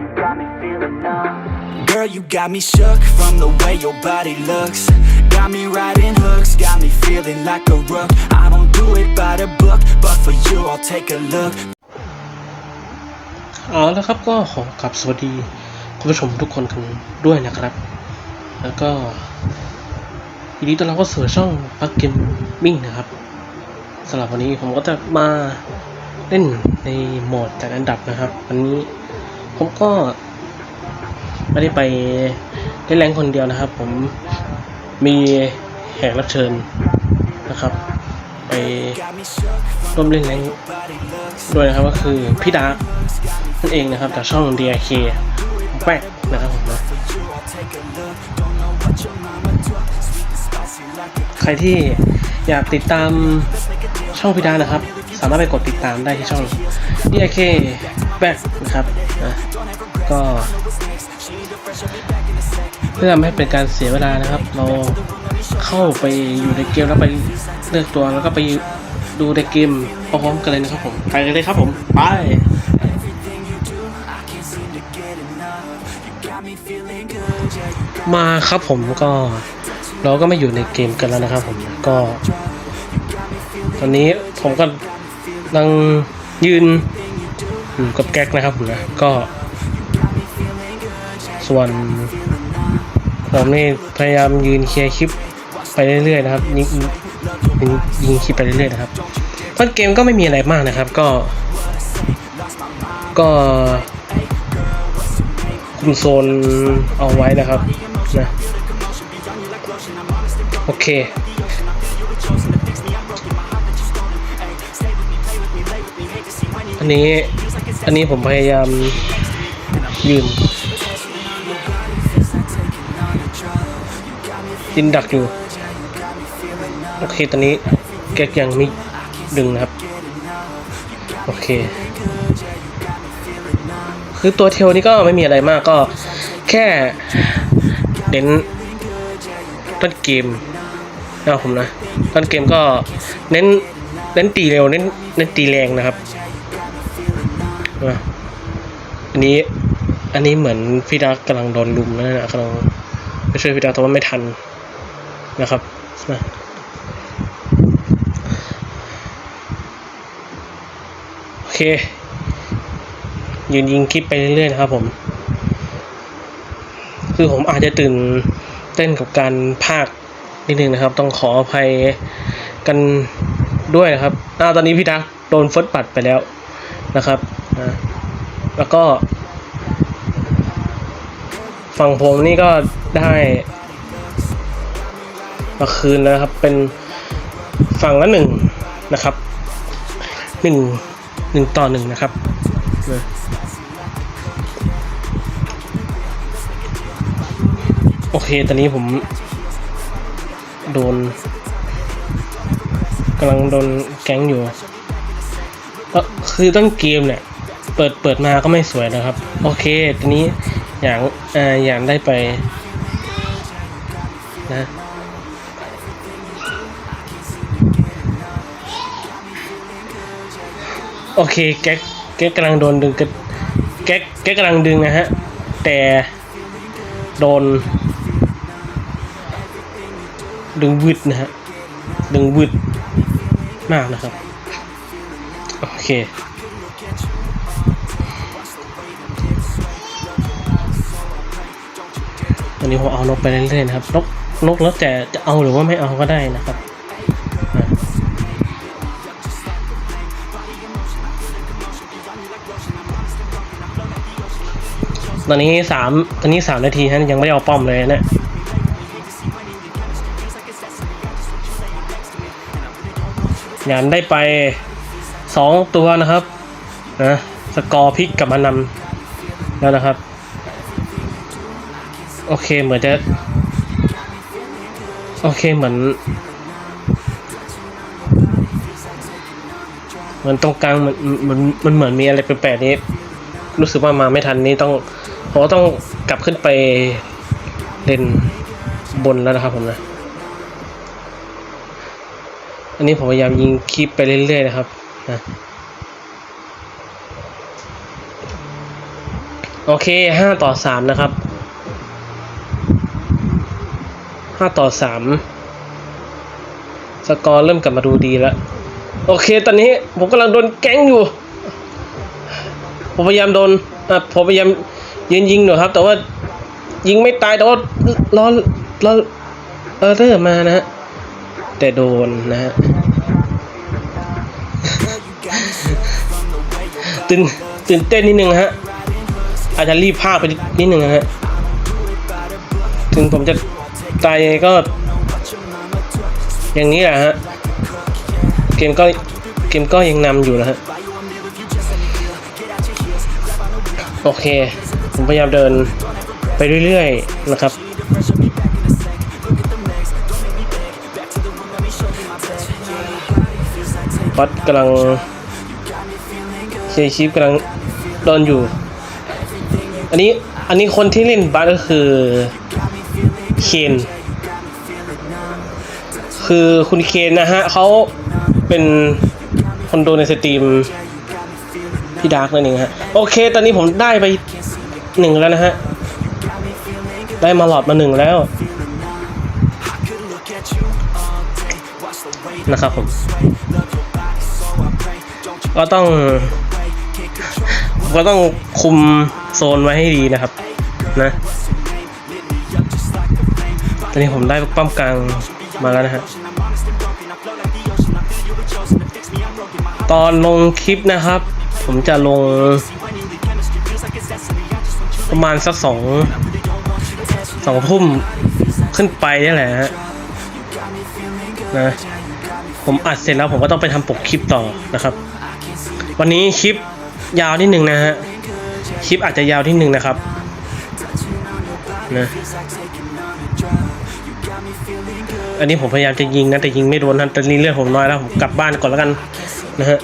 you got me feeling numb. Girl, you got me shook from the way your body looks. Got me riding hooks, got me feeling like a rook. I don't do it by the book, but for you, I'll take a look. เอาล้วครับก็ขอกลับสวัสดีคุณผู้ชมทุกคนกันด้วยนะครับ แล้วก็ยินดีต้อนรับเข้าสู่ช่องปักเกมมิ่งนะครับสำหรับวันนี้ผมก็จะมาเล่นในโหมดจัดอันดับนะครับ วันนี้ ผมก็ไม่ได้ไปเล่นแรงคนเดียวนะครับ ผมมีแขกรับเชิญนะครับ ไปร่วมเล่นแรงด้วยนะครับก็คือพี่ดาร์กนั่นเองนะครับจากช่อง DRK แปกนะครับผมนะใครที่อยากติดตามช่องพี่ดานะครับ สามารถไปกดติดตามได้ที่ช่อง DRK แปกนะครับนะ ก็เพื่อไม่ให้เป็นการเสียเวลานะครับ เราเข้าไปอยู่ในเกมแล้วไปเลือกตัวแล้วก็ไปดูในเกมพร้อมกันเลยนะครับผมไปกันเลยครับผมไป มาครับผมก็เราก็ไม่อยู่ในเกมกันแล้วนะครับผมก็ ตอนนี้ผมก็กำลังยืนอยู่กับแก๊กนะครับผมนะก็ ส่วนผมนี่พยายามยืนเคลียร์คลิปไปเรื่อยๆนะครับยิงยิงยิงคลิปไปเรื่อยๆนะครับต้นเกมก็ไม่มีอะไรมากนะครับก็ ก็คุมโซนเอาไว้นะครับนะโอเคอันนี้อันนี้ผมพยายามยืน ดินดักอยู่โอเคตอนนี้แกกยังไม่ดึงนะครับ โอเค คือตัวเทลนี่ก็ไม่มีอะไรมากก็แค่เน้นต้นเกมนะผมนะต้นเกมก็เน้นเน้นตีเร็วเน้นเน้นตีแรงนะครับอะอันนี้อันนี้เหมือนพี่ดักกำลังโดนลุมนะนะกำลังไปช่วยพี่ดักแต่ว่าไม่ทัน นะครับนะโอเค ยืนยิงคลิปไปเรื่อยๆนะครับผม คือผมอาจจะตื่นเต้นกับการพากย์นิดนึงนะครับ ต้องขออภัยกันด้วยนะครับอ้าวตอนนี้พี่ดักโดนเฟิร์สปัดไปแล้วนะครับนะแล้วก็ ฝั่งผมนี่ก็ได้ มาคืนแล้วนะครับ เป็นฝั่งละหนึ่งนะครับหนึ่งหนึ่งต่อหนึ่งนะครับโอเค ตอนนี้ผม โดนกำลังโดนแก๊งอยู่เอ่อคือต้นเกมเนี่ย เปิดเปิดมาก็ไม่สวยนะครับ โอเค ตอนนี้อย่างอ่าอย่างได้ไปนะ โอเคแก๊กแก๊กกำลังโดนดึงแก๊กแก๊กกำลังดึงนะฮะ แต่โดน ดึงวืดนะฮะ ดึงวืดมากนะครับ โอเคตอนนี้ผมเอานกไปเรื่อยๆนะครับ นกนกแล้วแต่จะเอาหรือว่าไม่เอาก็ได้นะครับ ตอนนี้สามตอนนี้สามนาทีฮะยังไม่ได้เอาป้อมเลยนะหยานได้ไปสองตัวนะครับนะสกอร์พลิกกลับมานำแล้วนะครับ โอเคเหมือนจะ โอเคเหมือนเหมือนตรงกลางมันมันมันเหมือนมีอะไรแปลกๆนี้ รู้สึกว่ามาไม่ทันนี้ต้อง ผมก็ต้องกลับขึ้นไปเล่นบนแล้วนะครับผมนะ อันนี้ผมพยายามยิงคลิปไปเรื่อยๆนะครับนะโอเคห้าต่อสามนะครับห้าต่อสามสกอร์เริ่มกลับมาดูดีแล้ว โอเค ตอนนี้ผมกำลังโดนแก๊งอยู่ ผมพยายามโดนอะผมพยายาม ยืนยิงอยู่ครับ แต่ว่ายิงไม่ตายแต่ว่าล้อล้อเออเริ่มมานะฮะแต่โดนนะฮะตื่นตื่นเต้นนิดนึงฮะอาจจะรีบพากไปนิดนึงนะฮะถึงผมจะตายยังไงก็ อย่างนี้แหละฮะเกมก็เกมก็ยังนำอยู่นะฮะโอเค ผมพยายามเดินไปเรื่อยๆนะครับวัดกำลังเชชิปกำลังโดนอยู่ อันนี้อันนี้คนที่เล่นบัสก็คือเคนคือคุณเคนนะฮะเขาเป็นคนดูในสตรีมพี่ดาร์กนั่นเองฮะ โอเค ตอนนี้ผมได้ไป หนึ่งแล้วนะฮะ ได้มาหลอดมาหนึ่งแล้วนะครับผม ก็ต้องก็ต้องคุมโซนไว้ให้ดีนะครับ นะตอนนี้ผมได้ป้อมกลางมาแล้วนะฮะตอนลงคลิปนะครับ ผมจะลง ประมาณสักสองสองทุ่มขึ้นไปนี่แหละฮะนะผมอัดเสร็จแล้วผมก็ต้องไปทำปกคลิปต่อนะครับ วันนี้คลิปยาวนิดหนึ่งนะฮะคลิปอาจจะยาวนิดหนึ่งนะครับนะอันนี้ผมพยายามจะยิงนะแต่ยิงไม่โดนนะแต่นี่เลือดผมน้อยแล้วผมกลับบ้านก่อนแล้วกันนะฮะ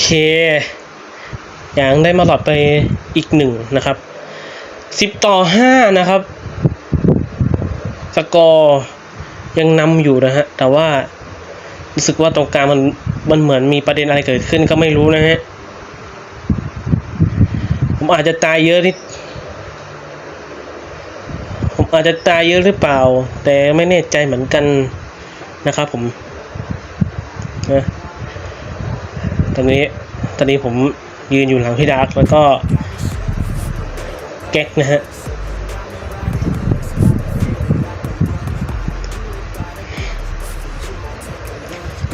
เคอย่างได้มาหลอดไปอีกหนึ่งนะครับสิบต่อห้านะครับ สกอร์ยังนำอยู่นะฮะ แต่ว่ารู้สึกว่าตรงกลางมันมันเหมือนมีประเด็นอะไรเกิดขึ้นก็ไม่รู้นะฮะ ผมอาจจะตายเยอะนิด ผมอาจจะตายเยอะหรือเปล่า แต่ไม่แน่ใจเหมือนกันนะครับผมนะ ตอนนี้ตอนนี้ผมยืนอยู่หลังพี่ดาร์กแล้วก็แก๊กนะฮะ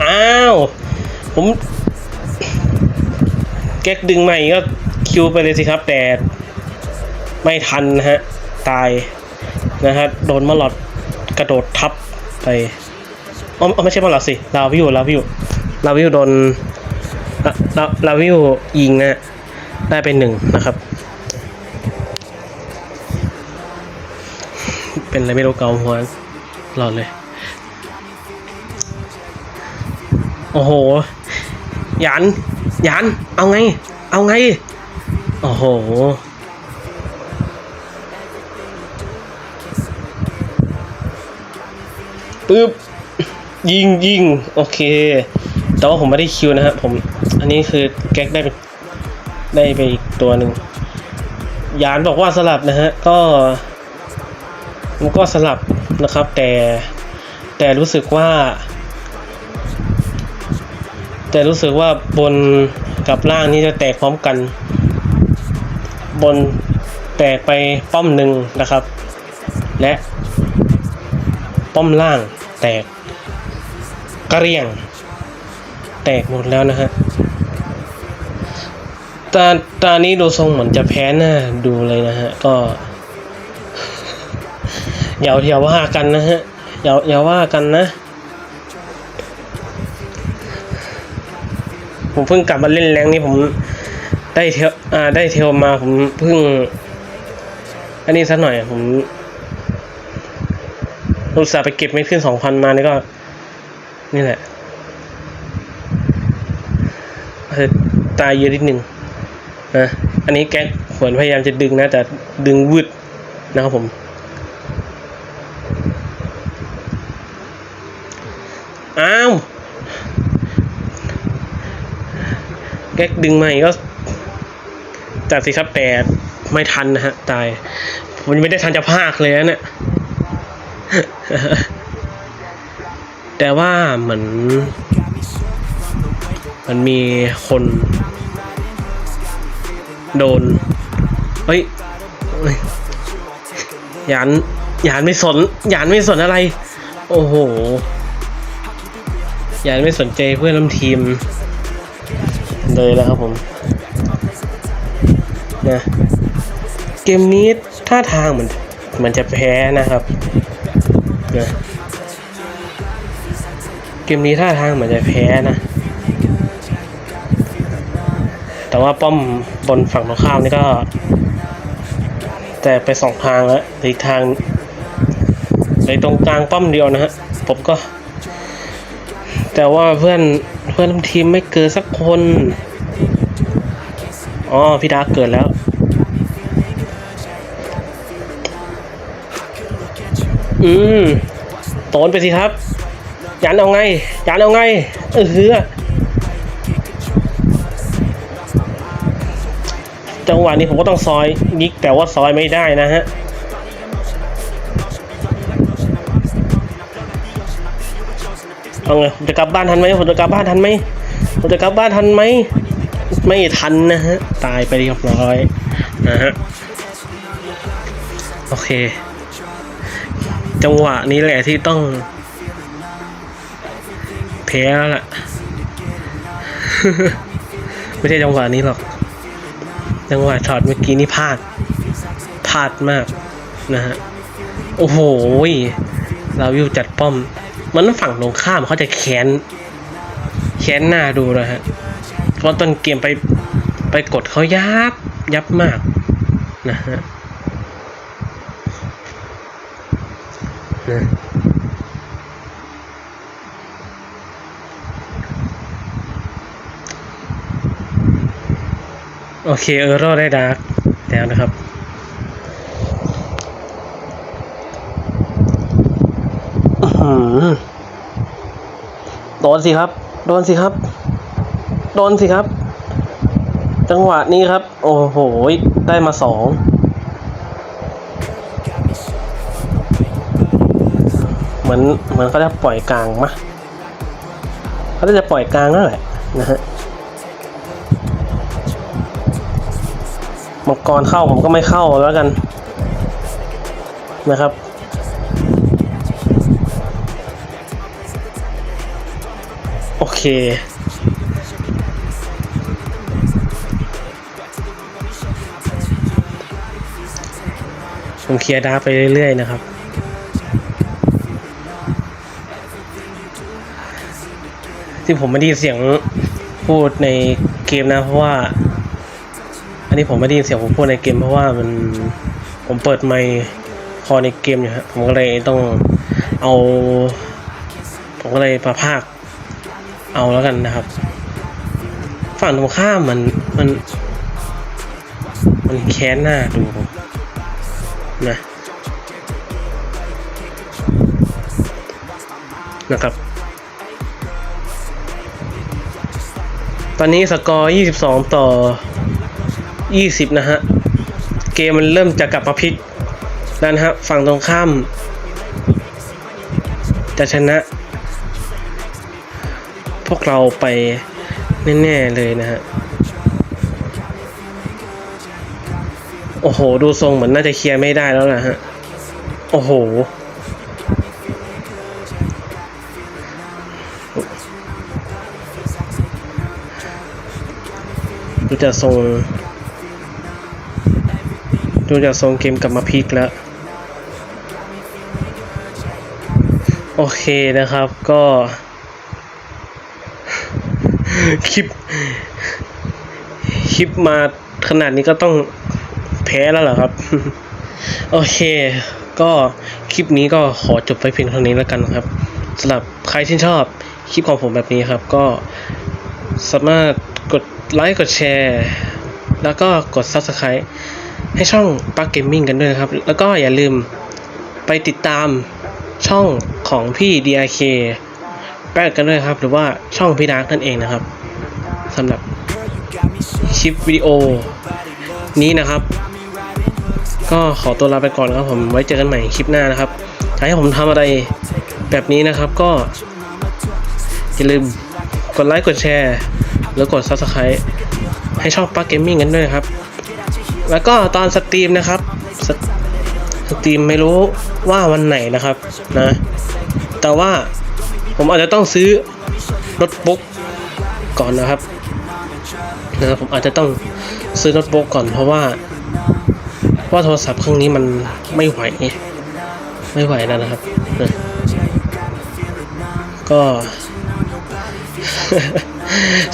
อ้าว ผมแก๊กดึงใหม่ก็คิวไปเลยสิครับ แต่ไม่ทันนะฮะ ตายนะฮะโดนมาหลอดกระโดดทับไปอ๋อไม่ใช่มาหลอดสิ ลาวิวลาวิวลาวิวโดน ลาลาลาวิวยิงนะได้เป็นหนึ่งนะครับ เป็นอะไรไม่รู้เกาหัวหลอดเลย โอ้โหยันยันเอาไง เอาไง โอ้โหปึ๊บยิงยิงโอเค แต่ว่าผมไม่ได้คิวนะครับผม อันนี้คือแก๊กได้ไปได้ไปอีกตัวหนึ่งยานบอกว่าสลับนะฮะ ก็มันก็สลับนะครับ แต่แต่รู้สึกว่า แต่รู้สึกว่าบนกับล่างนี่จะแตกพร้อมกัน บนแตกไปป้อมหนึ่งนะครับ และป้อมล่างแตกกระเรียง แตกหมดแล้วนะฮะตาตานี้ดูทรงเหมือนจะแพ้หน้าดูเลยนะฮะ ก็อย่าอย่าว่ากันนะฮะอย่าอย่าว่ากันนะ ผมเพิ่งกลับมาเล่นแรงนี่ผมได้เทลอ่าได้เทลมาผมเพิ่ง อันนี้สักหน่อยผมอุตส่าห์ไปเก็บไม่ขึ้นสองพันมานี่ก็ นี่แหละเออ ตายเยอะนิดหนึ่งนะอันนี้แก๊กเหมือนพยายามจะดึงนะ แต่ดึงวืดนะครับผมอ้าวแก๊กดึงมาอีกก็จัดสิครับแต่ไม่ทันนะฮะ ตายผมยังไม่ได้ทันจะพากเลยนะเนี่ยแต่ว่าเหมือน มันมีคนโดน เฮ้ย ยาน ยานไม่สน ยานไม่สนอะไร โอ้โห ยานไม่สนใจเพื่อนร่วมทีม เลยแล้วครับผม นะ เกมนี้ท่าทางเหมือนมันจะแพ้นะครับนะเกมนี้ท่าทางเหมือนจะแพ้นะ แต่ว่าป้อมบนฝั่งตรงข้ามนี่ก็ แต่ไปสองทางแล้วอีกทางในตรงกลางป้อมเดียวนะฮะผมก็ แต่ว่าเพื่อนเพื่อนทีมไม่เกิดสักคนอ๋อพี่ดาร์เกิดแล้วอืมโตนไปสิครับ ยันเอาไง ยันเอาไง เออ จังหวะนี้ผมก็ต้องซอยยิกแต่ว่าซอยไม่ได้นะฮะเอาไงผมจะกลับบ้านทันไหมผมจะกลับบ้านทันไหมผมจะกลับบ้านทันไหมไม่ทันนะฮะตายไปเรียบร้อยนะฮะโอเค จังหวะนี้แหละที่ต้องแพ้แล้วล่ะ ไม่ใช่จังหวะนี้หรอก จังหวะช็อตเมื่อกี้นี่พลาดพลาดมากนะฮะโอ้โหเราวิวจัดป้อม มันฝั่งตรงข้ามเขาจะแค้นแค้นหน้าดูนะฮะเพราะต้นเกมไปไปกดเขายับยับมากนะฮะนะ โอเคเออรอดได้ดาร์กแล้วนะครับ โดนสิครับ โดนสิครับ โดนสิครับ จังหวะนี้ครับ โอ้โห ได้มาสองเหมือนเหมือนเขาจะปล่อยกลางมะเขาจะปล่อยกลางนั่นแหละนะฮะ มังกรเข้าผมก็ไม่เข้าแล้วกัน นะครับ โอเค ผมเคลียร์ดาไปเรื่อย ๆ นะครับที่ผมไม่ได้เสียงพูดในเกมนะ เพราะว่า อันนี้ผมไม่ได้ยินเสียงผมพูดในเกมเพราะว่ามันผมเปิดไมค์คอในเกมอยู่ฮะผมก็เลยต้องเอา ผมก็เลยประพากเอาแล้วกันนะครับ ฝั่งตรงข้ามมันมัน มันแค้นหน้าดูนะนะครับ ตอนนี้สกอร์ 22 ต่อ 20 นะฮะ เกมมันเริ่มจะกลับมาพลิกแล้วนะฮะฝั่งตรงข้าม จะชนะ พวกเราไปแน่ๆเลยนะฮะ โอ้โห ดูทรงเหมือนน่าจะเคลียร์ไม่ได้แล้วนะฮะ โอ้โหดูจะทรง ดูจะทรงเกมกลับมาพลิกแล้ว โอเคนะครับก็ คลิป คลิปมาขนาดนี้ก็ต้องแพ้แล้วเหรอครับ โอเค ก็คลิปนี้ก็ขอจบไปเพียงเท่านี้แล้วกันครับสำหรับใครที่ชอบคลิปของผมแบบนี้ครับ ก็สามารถกดไลค์กดแชร์ แล้วก็กด Subscribe ให้ช่องปักเกมมิ่งกันด้วยนะครับ แล้วก็อย่าลืมไปติดตามช่องของพี่ DRK แปดกันด้วยครับ หรือว่าช่องพี่ดาร์กนั่นเองนะครับสำหรับคลิปวิดีโอนี้นะครับ ก็ขอตัวลาไปก่อนครับผมไว้เจอกันใหม่คลิปหน้านะครับถ้าให้ผมทำอะไรแบบนี้นะครับก็ อย่าลืมกดไลค์กดแชร์ แล้วกด subscribe ให้ช่องปักเกมมิ่งกันด้วยครับ แล้วก็ตอนสตรีมนะครับสตสตรีมไม่รู้ว่าวันไหนนะครับนะ แต่ว่าผมอาจจะต้องซื้อโน้ตบุ๊กก่อนนะครับนะผมอาจจะต้องซื้อโน้ตบุ๊กก่อนเพราะว่าเพราะว่าโทรศัพท์เครื่องนี้มันไม่ไหวไม่ไหวแล้วนะครับนะก็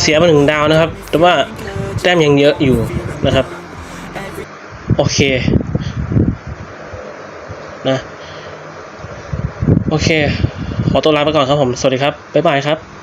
เสียมาหนึ่งดาวนะครับ แต่ว่าแต้มยังเยอะอยู่นะครับ โอเคนะโอเค ขอตัวลาไปก่อนครับผม สวัสดีครับ บ๊ายบายครับ